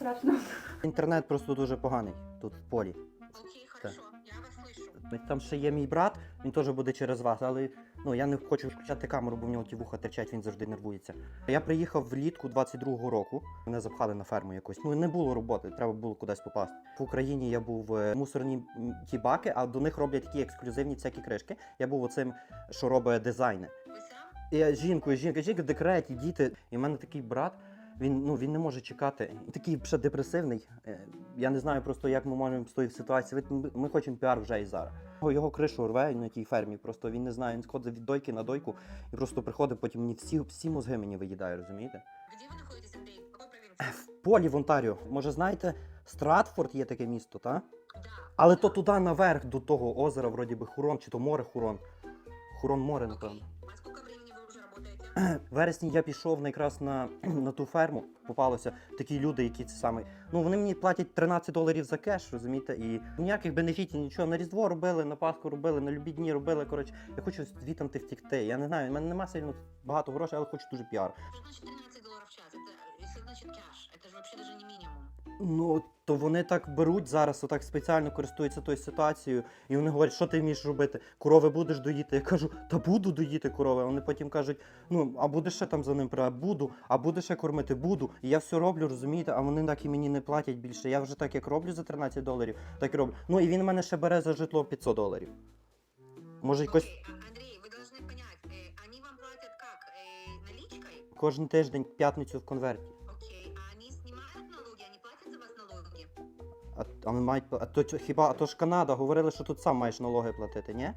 страшно. Інтернет просто дуже поганий тут в полі. Окей, хорошо, я вас слышу. Там ще є мій брат, він теж буде через вас, але ну я не хочу включати камеру, бо в нього ті вуха терчать, він завжди нервується. Я приїхав влітку 22-го року. Мене запхали на ферму якусь. Ну не було роботи, треба було кудись попасти. В Україні я був е, мусорні ті баки, а до них роблять такі ексклюзивні всякі кришки. Я був оцим, що робить дизайни. Я жінкою, жінка, жінка в декреті, діти. І в мене такий брат. Він ну він не може чекати. Такий ще депресивний. Е, Я не знаю просто, як ми можемо з тої ситуації. Ми- Ми хочемо піар вже і зараз. Його- кришу рве на тій фермі. Просто він не знає. Він сходить від дойки на дойку і просто приходить. Потім мені всі всі мозги мені виїдає, розумієте? Где вы находитесь, Андрей? В полі в Онтаріо. Може, знаєте, Стратфорд є таке місто, та? Да. Але то туди наверх до того озера, вроді би Хурон, чи то море Хурон. Хурон море, напевно. Вересні я пішов якраз на, на ту ферму. Попалося такі люди, які це саме. Ну вони мені платять 13 доларів за кеш, розумієте, і ніяких бенефітів, нічого. На Різдво робили, на Пасху робили, на любі дні робили. Коротше, я хочу звітам втікти. Я не знаю, в мене нема сильно багато грошей, але хочу дуже піар Это, если значит кэш, это же вообще даже не минимум. Ну то вони так беруть зараз, отак спеціально користуються тою ситуацією, і вони говорять, що ти вмієш робити? Корови будеш доїти? Я кажу, та буду доїти корови. А Вони потім кажуть, ну а будеш ще там за ним при буду, а будеш ще кормити, буду. І я все роблю, розумієте, а вони так і мені не платять більше. Я вже так як роблю за 13 доларів, так і роблю. Ну і він мене ще бере за житло 500 доларів. Може, якось Окей, а, Андрей, вы должны понять, э, они вам платят как? Э, наличкой? кожен тиждень п'ятницю в конверті. А, а, ми мають, а то хіба а то ж Канада говорили, що тут сам маєш налоги платити, ні?